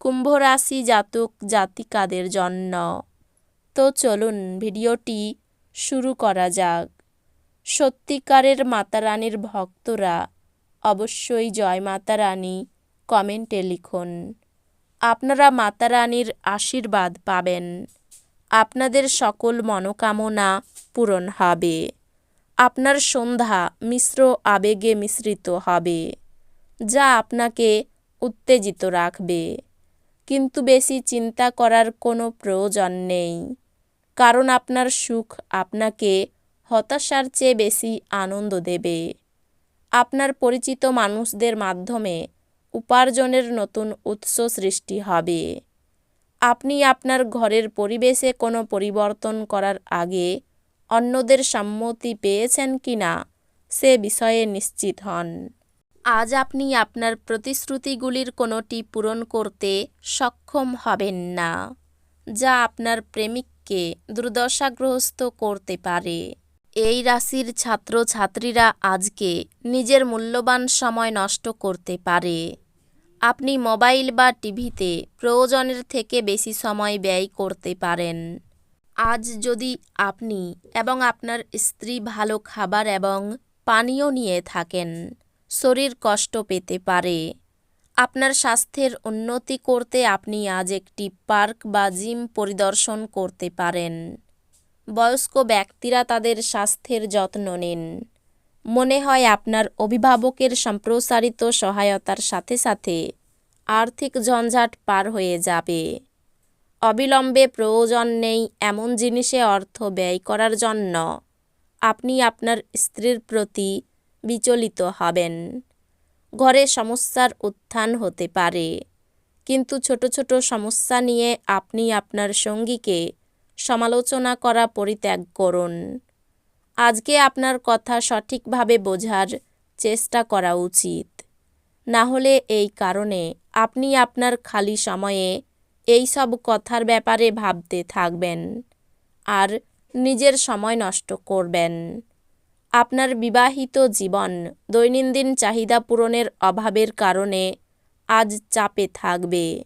কুম্ভ রাশি জাতক জাতিকাদের জন্য। তো চলুন ভিডিওটি শুরু করা যাক। সত্যিকারের মাতারানীর ভক্তরা অবশ্যই জয় মাতা রানী কমেন্টে লিখুন। আপনারা মাতারানীর আশীর্বাদ পাবেন। আপনাদের সকল মনোকামনা পূরণ হবে। আপনার সন্ধ্যা মিশ্র আবেগে মিশ্রিত হবে, যা আপনাকে উত্তেজিত রাখবে। কিন্তু বেশি চিন্তা করার কোনো প্রয়োজন নেই। কারণ আপনার সুখ আপনাকে হতাশার চেয়ে বেশি আনন্দ দেবে। আপনার পরিচিত মানুষদের মাধ্যমে উপার্জনের নতুন উৎস সৃষ্টি হবে। আপনি আপনার ঘরের পরিবেশে কোনো পরিবর্তন করার আগে অন্যদের সম্মতি পেয়েছেন কি না সে বিষয়ে নিশ্চিত হন। আজ আপনি আপনার প্রতিশ্রুতিগুলির কোনোটি পূরণ করতে সক্ষম হবেন না, যা আপনার প্রেমিককে দুর্দশাগ্রস্ত করতে পারে। এই রাশির ছাত্রছাত্রীরা আজকে নিজের মূল্যবান সময় নষ্ট করতে পারে। আপনি মোবাইল বা টিভিতে প্রয়োজনের থেকে বেশি সময় ব্যয় করতে পারেন। আজ যদি আপনি এবং আপনার স্ত্রী ভালো খাবার এবং পানীয় নিয়ে থাকেন শরীর কষ্ট পেতে পারে। আপনার স্বাস্থ্যের উন্নতি করতে আপনি আজ একটি পার্ক বা জিম পরিদর্শন করতে পারেন। বয়স্ক ব্যক্তিরা তাদের স্বাস্থ্যের যত্ন নিন। মনে হয় আপনার অভিভাবকের সম্প্রসারিত সহায়তার সাথে সাথে আর্থিক ঝঞ্ঝাট পার হয়ে যাবে। অবিলম্বে প্রয়োজন নেই এমন জিনিসে অর্থ ব্যয় করার জন্য। আপনি আপনার স্ত্রীর প্রতি বিচলিত হবেন। ঘরে সমস্যার উত্থান হতে পারে, কিন্তু ছোট ছোট সমস্যা নিয়ে আপনি আপনার সঙ্গীকে সমালোচনা করা পরিত্যাগ করুন। আজকে আপনার কথা সঠিকভাবে বোঝার চেষ্টা করা উচিত। না হলে এই কারণে আপনি আপনার খালি সময়ে এই সব কথার ব্যাপারে ভাবতে থাকবেন আর নিজের সময় নষ্ট করবেন। আপনার বিবাহিত জীবন দৈনন্দিন চাহিদা পূরণের অভাবের কারণে আজ চাপে থাকবে।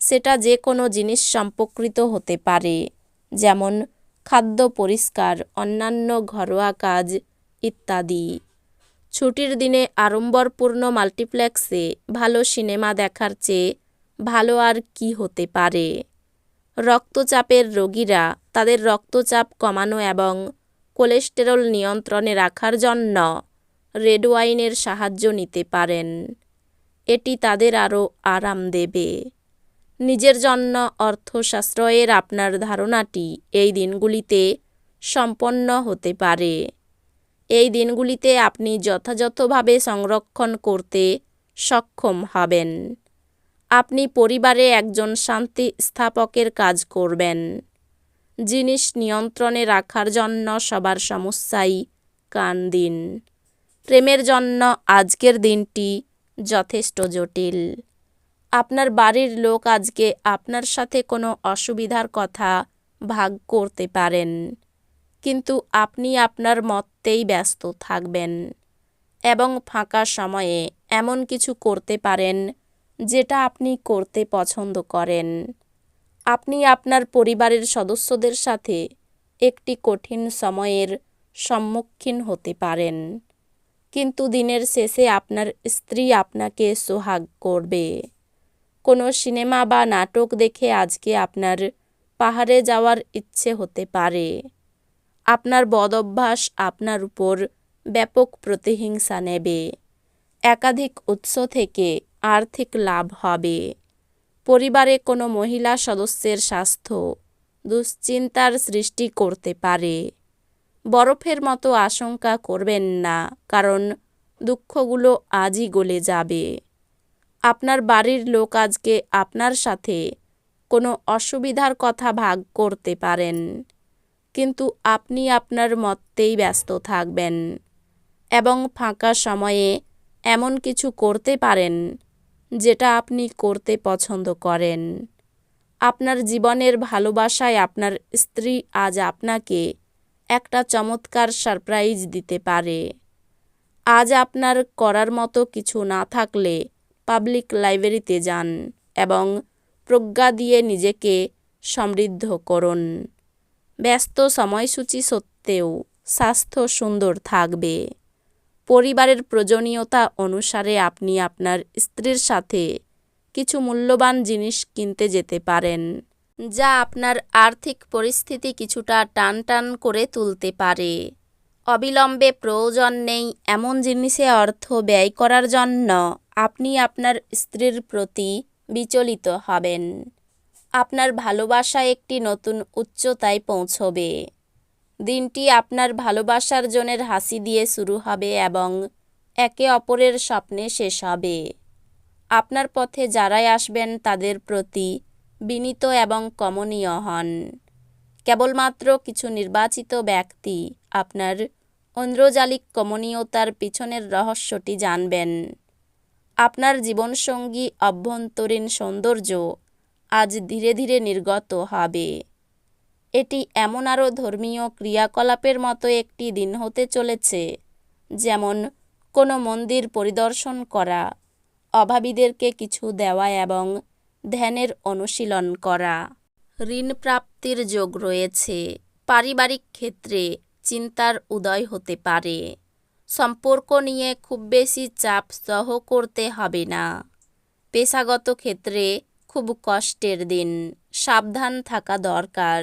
সেটা যে কোনো জিনিস সম্পর্কিত হতে পারে, যেমন খাদ্য পরিষ্কার, অন্যান্য ঘরোয়া কাজ ইত্যাদি। ছুটির দিনে আড়ম্বরপূর্ণ মাল্টিপ্লেক্সে ভালো সিনেমা দেখার চেয়ে ভালো আর কি হতে পারে? রক্তচাপের রোগীরা তাদের রক্তচাপ কমানো এবং কোলেস্টেরল নিয়ন্ত্রণে রাখার জন্য রেড ওয়াইনের সাহায্য নিতে পারেন। এটি তাদের আরও আরাম দেবে। নিজের জন্য অর্থ সাশ্রয়ের আপনার ধারণাটি এই দিনগুলিতে সম্পন্ন হতে পারে। এই দিনগুলিতে আপনি যথাযথভাবে সংরক্ষণ করতে সক্ষম হবেন। আপনি পরিবারে একজন শান্তি স্থাপকের কাজ করবেন। জিনিস নিয়ন্ত্রণে রাখার জন্য সবার সমস্যাই কান দিন। প্রেমের জন্য আজকের দিনটি যথেষ্ট জটিল। আপনার বাড়ির লোক আজকে আপনার সাথে কোনো অসুবিধার কথা ভাগ করতে পারেন, কিন্তু আপনি আপনার মতেই ব্যস্ত থাকবেন এবং ফাঁকা সময়ে এমন কিছু করতে পারেন যেটা আপনি করতে পছন্দ করেন। আপনি আপনার পরিবারের সদস্যদের সাথে একটি কঠিন সময়ের সম্মুখীন হতে পারেন। কিন্তু দিনের শেষে আপনার স্ত্রী আপনাকে সোহাগ করবে। কোনো সিনেমা বা নাটক দেখে আজকে আপনার পাহাড়ে যাওয়ার ইচ্ছে হতে পারে। আপনার বদঅভ্যাস আপনার উপর ব্যাপক প্রতিহিংসা নেবে। একাধিক উৎস থেকে আর্থিক লাভ হবে। পরিবারে কোনো মহিলা সদস্যের স্বাস্থ্য দুশ্চিন্তার সৃষ্টি করতে পারে। বরফের মতো আশঙ্কা করবেন না, কারণ দুঃখগুলো আজই গলে যাবে। আপনার বাড়ির লোক আজকে আপনার সাথে কোনো অসুবিধার কথা ভাগ করতে পারেন, কিন্তু আপনি আপনার মতেই ব্যস্ত থাকবেন এবং ফাঁকা সময়ে এমন কিছু করতে পারেন যেটা আপনি করতে পছন্দ করেন। আপনার জীবনের ভালোবাসায় আপনার স্ত্রী আজ আপনাকে একটা চমৎকার সারপ্রাইজ দিতে পারে। আজ আপনার করার মতো কিছু না থাকলে পাবলিক লাইব্রেরিতে যান এবং প্রজ্ঞা দিয়ে নিজেকে সমৃদ্ধ করুন। ব্যস্ত সময়সূচি সত্ত্বেও স্বাস্থ্য সুন্দর থাকবে। পরিবারের প্রয়োজনীয়তা অনুসারে আপনি আপনার স্ত্রীর সাথে কিছু মূল্যবান জিনিস কিনতে যেতে পারেন, যা আপনার আর্থিক পরিস্থিতি কিছুটা টান টান করে তুলতে পারে। অবিলম্বে প্রয়োজন নেই এমন জিনিসে অর্থ ব্যয় করার জন্য আপনি আপনার স্ত্রীর প্রতি বিচলিত হবেন। আপনার ভালোবাসা একটি নতুন উচ্চতায় পৌঁছবে। দিনটি আপনার ভালোবাসার জনের হাসি দিয়ে শুরু হবে এবং একে অপরের স্বপ্নে শেষ হবে। আপনার পথে যারাই আসবেন তাদের প্রতি বিনীত এবং কমনীয় হন। কেবলমাত্র কিছু নির্বাচিত ব্যক্তি আপনার ঐন্দ্রজালিক কমনীয়তার পিছনের রহস্যটি জানবেন। আপনার জীবনসঙ্গী অভ্যন্তরীণ সৌন্দর্য আজ ধীরে ধীরে নির্গত হবে। এটি এমন আরও ধর্মীয় ক্রিয়াকলাপের মতো একটি দিন হতে চলেছে, যেমন কোনো মন্দির পরিদর্শন করা, অভাবীদেরকে কিছু দেওয়া এবং ধ্যানের অনুশীলন করা। ঋণ প্রাপ্তির যোগ রয়েছে। পারিবারিক ক্ষেত্রে চিন্তার উদয় হতে পারে। সম্পর্ক নিয়ে খুব বেশি চাপ সহ করতে হবে না। পেশাগত ক্ষেত্রে খুব কষ্টের দিন, সাবধান থাকা দরকার।